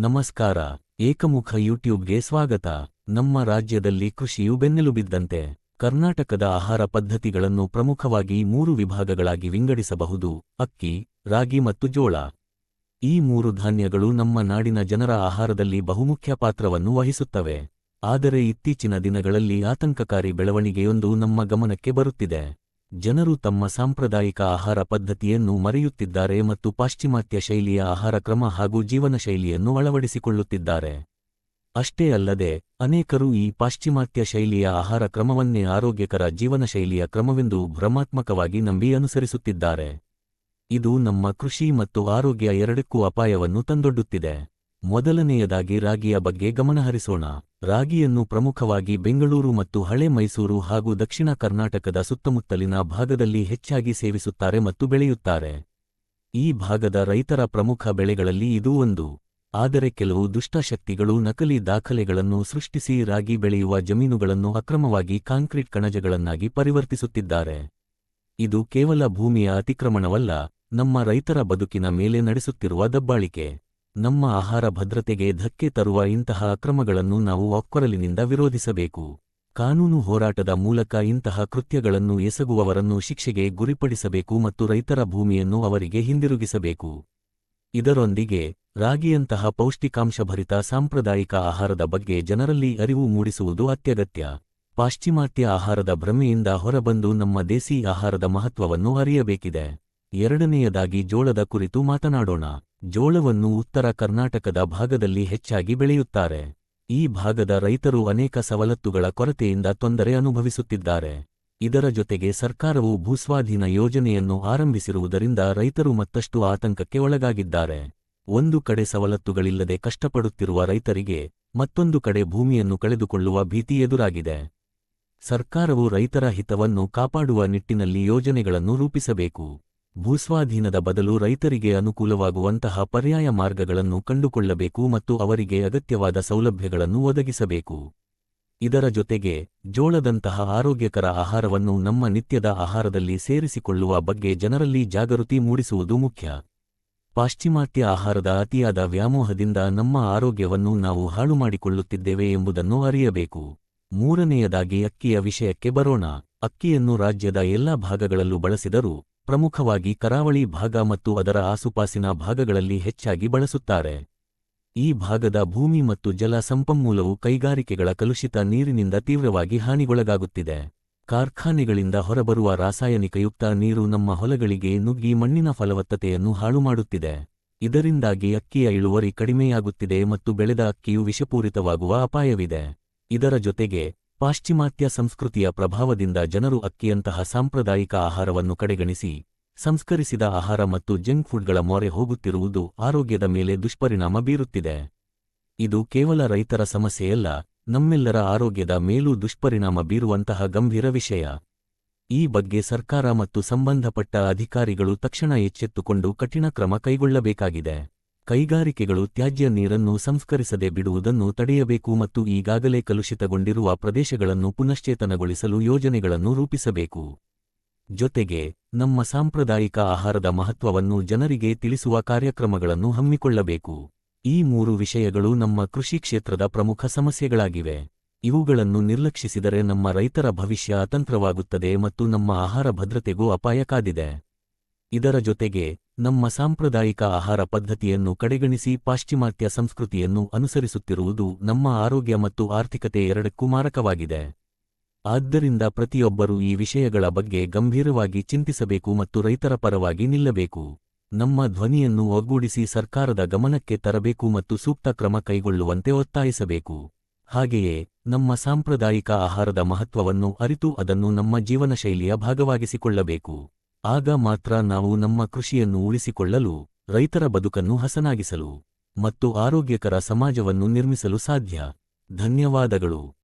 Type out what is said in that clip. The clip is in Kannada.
ನಮಸ್ಕಾರ, ಏಕಮುಖ ಯೂಟ್ಯೂಬ್ಗೆ ಸ್ವಾಗತ. ನಮ್ಮ ರಾಜ್ಯದಲ್ಲಿ ಕೃಷಿಯು ಬೆನ್ನೆಲುಬಿದ್ದಂತೆ ಕರ್ನಾಟಕದ ಆಹಾರ ಪದ್ಧತಿಗಳನ್ನು ಪ್ರಮುಖವಾಗಿ ಮೂರು ವಿಭಾಗಗಳಾಗಿ ವಿಂಗಡಿಸಬಹುದು, ಅಕ್ಕಿ, ರಾಗಿ ಮತ್ತು ಜೋಳ. ಈ ಮೂರು ಧಾನ್ಯಗಳು ನಮ್ಮ ನಾಡಿನ ಜನರ ಆಹಾರದಲ್ಲಿ ಬಹುಮುಖ್ಯ ಪಾತ್ರವನ್ನು ವಹಿಸುತ್ತವೆ. ಆದರೆ ಇತ್ತೀಚಿನ ದಿನಗಳಲ್ಲಿ ಆತಂಕಕಾರಿ ಬೆಳವಣಿಗೆಯೊಂದು ನಮ್ಮ ಗಮನಕ್ಕೆ ಬರುತ್ತಿದೆ. ಜನರು ತಮ್ಮ ಸಾಂಪ್ರದಾಯಿಕ ಆಹಾರ ಪದ್ಧತಿಯನ್ನು ಮರೆಯುತ್ತಿದ್ದಾರೆ ಮತ್ತು ಪಾಶ್ಚಿಮಾತ್ಯ ಶೈಲಿಯ ಆಹಾರ ಕ್ರಮ ಹಾಗೂ ಜೀವನ ಶೈಲಿಯನ್ನು ಅಳವಡಿಸಿಕೊಳ್ಳುತ್ತಿದ್ದಾರೆ. ಅಷ್ಟೇ ಅಲ್ಲದೆ, ಅನೇಕರು ಈ ಪಾಶ್ಚಿಮಾತ್ಯ ಶೈಲಿಯ ಆಹಾರ ಕ್ರಮವನ್ನೇ ಆರೋಗ್ಯಕರ ಜೀವನ ಶೈಲಿಯ ಕ್ರಮವೆಂದು ಭ್ರಮಾತ್ಮಕವಾಗಿ ನಂಬಿ ಅನುಸರಿಸುತ್ತಿದ್ದಾರೆ. ಇದು ನಮ್ಮ ಕೃಷಿ ಮತ್ತು ಆರೋಗ್ಯ ಎರಡಕ್ಕೂ ಅಪಾಯವನ್ನು ತಂದೊಡ್ಡುತ್ತಿದೆ. ಮೊದಲನೆಯದಾಗಿ ರಾಗಿಯ ಬಗ್ಗೆ ಗಮನಹರಿಸೋಣ ರಾಗಿಯನ್ನು ಪ್ರಮುಖವಾಗಿ ಬೆಂಗಳೂರು ಮತ್ತು ಹಳೆ ಮೈಸೂರು ಹಾಗೂ ದಕ್ಷಿಣ ಕರ್ನಾಟಕದ ಸುತ್ತಮುತ್ತಲಿನ ಭಾಗದಲ್ಲಿ ಹೆಚ್ಚಾಗಿ ಸೇವಿಸುತ್ತಾರೆ ಮತ್ತು ಬೆಳೆಯುತ್ತಾರೆ. ಈ ಭಾಗದ ರೈತರ ಪ್ರಮುಖ ಬೆಳೆಗಳಲ್ಲಿ ಇದೂ ಒಂದು. ಆದರೆ ಕೆಲವು ದುಷ್ಟಶಕ್ತಿಗಳು ನಕಲಿ ದಾಖಲೆಗಳನ್ನು ಸೃಷ್ಟಿಸಿ ರಾಗಿ ಬೆಳೆಯುವ ಜಮೀನುಗಳನ್ನು ಅಕ್ರಮವಾಗಿ ಕಾಂಕ್ರೀಟ್ ಕಣಜಗಳನ್ನಾಗಿ ಪರಿವರ್ತಿಸುತ್ತಿದ್ದಾರೆ. ಇದು ಕೇವಲ ಭೂಮಿಯ ಅತಿಕ್ರಮಣವಲ್ಲ, ನಮ್ಮ ರೈತರ ಬದುಕಿನ ಮೇಲೆ ನಡೆಸುತ್ತಿರುವ ದಬ್ಬಾಳಿಕೆ. ನಮ್ಮ ಆಹಾರ ಭದ್ರತೆಗೆ ಧಕ್ಕೆ ತರುವ ಇಂತಹ ಅಕ್ರಮಗಳನ್ನು ನಾವು ಒಕ್ಕೊರಲಿನಿಂದ ವಿರೋಧಿಸಬೇಕು. ಕಾನೂನು ಹೋರಾಟದ ಮೂಲಕ ಇಂತಹ ಕೃತ್ಯಗಳನ್ನು ಎಸಗುವವರನ್ನು ಶಿಕ್ಷೆಗೆ ಗುರಿಪಡಿಸಬೇಕು ಮತ್ತು ರೈತರ ಭೂಮಿಯನ್ನು ಅವರಿಗೆ ಹಿಂದಿರುಗಿಸಬೇಕು. ಇದರೊಂದಿಗೆ ರಾಗಿಯಂತಹ ಪೌಷ್ಟಿಕಾಂಶಭರಿತ ಸಾಂಪ್ರದಾಯಿಕ ಆಹಾರದ ಬಗ್ಗೆ ಜನರಲ್ಲಿ ಅರಿವು ಮೂಡಿಸುವುದು ಅತ್ಯಗತ್ಯ. ಪಾಶ್ಚಿಮಾತ್ಯ ಆಹಾರದ ಭ್ರಮೆಯಿಂದ ಹೊರಬಂದು ನಮ್ಮ ದೇಸಿ ಆಹಾರದ ಮಹತ್ವವನ್ನು ಅರಿಯಬೇಕಿದೆ. ಎರಡನೆಯದಾಗಿ ಜೋಳದ ಕುರಿತು ಮಾತನಾಡೋಣ. ಜೋಳವನ್ನು ಉತ್ತರ ಕರ್ನಾಟಕದ ಭಾಗದಲ್ಲಿ ಹೆಚ್ಚಾಗಿ ಬೆಳೆಯುತ್ತಾರೆ. ಈ ಭಾಗದ ರೈತರು ಅನೇಕ ಸವಲತ್ತುಗಳ ಕೊರತೆಯಿಂದ ತೊಂದರೆ ಅನುಭವಿಸುತ್ತಿದ್ದಾರೆ. ಇದರ ಜೊತೆಗೆ ಸರ್ಕಾರವು ಭೂಸ್ವಾಧೀನ ಯೋಜನೆಯನ್ನು ಆರಂಭಿಸಿರುವುದರಿಂದ ರೈತರು ಮತ್ತಷ್ಟು ಆತಂಕಕ್ಕೆ ಒಳಗಾಗಿದ್ದಾರೆ. ಒಂದು ಕಡೆ ಸವಲತ್ತುಗಳಿಲ್ಲದೆ ಕಷ್ಟಪಡುತ್ತಿರುವ ರೈತರಿಗೆ ಮತ್ತೊಂದು ಕಡೆ ಭೂಮಿಯನ್ನು ಕಳೆದುಕೊಳ್ಳುವ ಭೀತಿ ಎದುರಾಗಿದೆ. ಸರ್ಕಾರವು ರೈತರ ಹಿತವನ್ನು ಕಾಪಾಡುವ ನಿಟ್ಟಿನಲ್ಲಿ ಯೋಜನೆಗಳನ್ನು ರೂಪಿಸಬೇಕು. ಭೂಸ್ವಾಧೀನದ ಬದಲು ರೈತರಿಗೆ ಅನುಕೂಲವಾಗುವಂತಹ ಪರ್ಯಾಯ ಮಾರ್ಗಗಳನ್ನು ಕಂಡುಕೊಳ್ಳಬೇಕು ಮತ್ತು ಅವರಿಗೆ ಅಗತ್ಯವಾದ ಸೌಲಭ್ಯಗಳನ್ನು ಒದಗಿಸಬೇಕು. ಇದರ ಜೊತೆಗೆ, ಜೋಳದಂತಹ ಆರೋಗ್ಯಕರ ಆಹಾರವನ್ನು ನಮ್ಮ ನಿತ್ಯದ ಆಹಾರದಲ್ಲಿ ಸೇರಿಸಿಕೊಳ್ಳುವ ಬಗ್ಗೆ ಜನರಲ್ಲಿ ಜಾಗೃತಿ ಮೂಡಿಸುವುದು ಮುಖ್ಯ. ಪಾಶ್ಚಿಮಾತ್ಯ ಆಹಾರದ ಅತಿಯಾದ ವ್ಯಾಮೋಹದಿಂದ ನಮ್ಮ ಆರೋಗ್ಯವನ್ನು ನಾವು ಹಾಳು ಮಾಡಿಕೊಳ್ಳುತ್ತಿದ್ದೇವೆ ಎಂಬುದನ್ನು ಅರಿಯಬೇಕು. ಮೂರನೆಯದಾಗಿ ಅಕ್ಕಿಯ ವಿಷಯಕ್ಕೆ ಬರೋಣ. ಅಕ್ಕಿಯನ್ನು ರಾಜ್ಯದ ಎಲ್ಲಾ ಭಾಗಗಳಲ್ಲೂ ಬಳಸಿದರೂ ಪ್ರಮುಖವಾಗಿ ಕರಾವಳಿ ಭಾಗ ಮತ್ತು ಅದರ ಆಸುಪಾಸಿನ ಭಾಗಗಳಲ್ಲಿ ಹೆಚ್ಚಾಗಿ ಬಳಸುತ್ತಾರೆ. ಈ ಭಾಗದ ಭೂಮಿ ಮತ್ತು ಜಲ ಸಂಪನ್ಮೂಲವು ಕೈಗಾರಿಕೆಗಳ ಕಲುಷಿತ ನೀರಿನಿಂದ ತೀವ್ರವಾಗಿ ಹಾನಿಗೊಳಗಾಗುತ್ತಿದೆ. ಕಾರ್ಖಾನೆಗಳಿಂದ ಹೊರಬರುವ ರಾಸಾಯನಿಕಯುಕ್ತ ನೀರು ನಮ್ಮ ಹೊಲಗಳಿಗೆ ನುಗ್ಗಿ ಮಣ್ಣಿನ ಫಲವತ್ತತೆಯನ್ನು ಹಾಳುಮಾಡುತ್ತಿದೆ. ಇದರಿಂದಾಗಿ ಅಕ್ಕಿಯ ಇಳುವರಿ ಕಡಿಮೆಯಾಗುತ್ತಿದೆ ಮತ್ತು ಬೆಳೆದ ಅಕ್ಕಿಯು ವಿಷಪೂರಿತವಾಗುವ ಅಪಾಯವಿದೆ. ಇದರ ಜೊತೆಗೆ ಪಾಶ್ಚಿಮಾತ್ಯ ಸಂಸ್ಕೃತಿಯ ಪ್ರಭಾವದಿಂದ ಜನರು ಅಕ್ಕಿಯಂತಹ ಸಾಂಪ್ರದಾಯಿಕ ಆಹಾರವನ್ನು ಕಡೆಗಣಿಸಿ, ಸಂಸ್ಕರಿಸಿದ ಆಹಾರ ಮತ್ತು ಜಂಕ್ ಫುಡ್ಗಳ ಮೊರೆ ಹೋಗುತ್ತಿರುವುದು ಆರೋಗ್ಯದ ಮೇಲೆ ದುಷ್ಪರಿಣಾಮ ಬೀರುತ್ತಿದೆ. ಇದು ಕೇವಲ ರೈತರ ಸಮಸ್ಯೆಯಲ್ಲ, ನಮ್ಮೆಲ್ಲರ ಆರೋಗ್ಯದ ಮೇಲೂ ದುಷ್ಪರಿಣಾಮ ಬೀರುವಂತಹ ಗಂಭೀರ ವಿಷಯ. ಈ ಬಗ್ಗೆ ಸರ್ಕಾರ ಮತ್ತು ಸಂಬಂಧಪಟ್ಟ ಅಧಿಕಾರಿಗಳು ತಕ್ಷಣ ಎಚ್ಚೆತ್ತುಕೊಂಡು ಕಠಿಣ ಕ್ರಮ ಕೈಗೊಳ್ಳಬೇಕಾಗಿದೆ. ಕೈಗಾರಿಕೆಗಳು ತ್ಯಾಜ್ಯ ನೀರನ್ನು ಸಂಸ್ಕರಿಸದೆ ಬಿಡುವುದನ್ನು ತಡೆಯಬೇಕು ಮತ್ತು ಈಗಾಗಲೇ ಕಲುಷಿತಗೊಂಡಿರುವ ಪ್ರದೇಶಗಳನ್ನು ಪುನಶ್ಚೇತನಗೊಳಿಸಲು ಯೋಜನೆಗಳನ್ನು ರೂಪಿಸಬೇಕು. ಜೊತೆಗೆ, ನಮ್ಮ ಸಾಂಪ್ರದಾಯಿಕ ಆಹಾರದ ಮಹತ್ವವನ್ನು ಜನರಿಗೆ ತಿಳಿಸುವ ಕಾರ್ಯಕ್ರಮಗಳನ್ನು ಹಮ್ಮಿಕೊಳ್ಳಬೇಕು. ಈ ಮೂರು ವಿಷಯಗಳು ನಮ್ಮ ಕೃಷಿ ಕ್ಷೇತ್ರದ ಪ್ರಮುಖ ಸಮಸ್ಯೆಗಳಾಗಿವೆ. ಇವುಗಳನ್ನು ನಿರ್ಲಕ್ಷಿಸಿದರೆ ನಮ್ಮ ರೈತರ ಭವಿಷ್ಯ ಅತಂತ್ರವಾಗುತ್ತದೆ ಮತ್ತು ನಮ್ಮ ಆಹಾರ ಭದ್ರತೆಗೂ ಅಪಾಯ ಕಾದಿದೆ ಇದರ ಜೊತೆಗೆ ನಮ್ಮ ಸಾಂಪ್ರದಾಯಿಕ ಆಹಾರ ಪದ್ಧತಿಯನ್ನು ಕಡೆಗಣಿಸಿ ಪಾಶ್ಚಿಮಾತ್ಯ ಸಂಸ್ಕೃತಿಯನ್ನು ಅನುಸರಿಸುತ್ತಿರುವುದು ನಮ್ಮ ಆರೋಗ್ಯ ಮತ್ತು ಆರ್ಥಿಕತೆ ಎರಡಕ್ಕೂ ಮಾರಕವಾಗಿದೆ. ಆದ್ದರಿಂದ ಪ್ರತಿಯೊಬ್ಬರೂ ಈ ವಿಷಯಗಳ ಬಗ್ಗೆ ಗಂಭೀರವಾಗಿ ಚಿಂತಿಸಬೇಕು ಮತ್ತು ರೈತರ ಪರವಾಗಿ ನಿಲ್ಲಬೇಕು. ನಮ್ಮ ಧ್ವನಿಯನ್ನು ಒಗ್ಗೂಡಿಸಿ ಸರ್ಕಾರದ ಗಮನಕ್ಕೆ ತರಬೇಕು ಮತ್ತು ಸೂಕ್ತ ಕ್ರಮ ಕೈಗೊಳ್ಳುವಂತೆ ಒತ್ತಾಯಿಸಬೇಕು. ಹಾಗೆಯೇ ನಮ್ಮ ಸಾಂಪ್ರದಾಯಿಕ ಆಹಾರದ ಮಹತ್ವವನ್ನು ಅರಿತು ಅದನ್ನು ನಮ್ಮ ಜೀವನಶೈಲಿಯ ಭಾಗವಾಗಿಸಿಕೊಳ್ಳಬೇಕು. ಆಗ ಮಾತ್ರ ನಾವು ನಮ್ಮ ಕೃಷಿಯನ್ನು ಉಳಿಸಿಕೊಳ್ಳಲು, ರೈತರ ಬದುಕನ್ನು ಹಸನಾಗಿಸಲು ಮತ್ತು ಆರೋಗ್ಯಕರ ಸಮಾಜವನ್ನು ನಿರ್ಮಿಸಲು ಸಾಧ್ಯ. ಧನ್ಯವಾದಗಳು.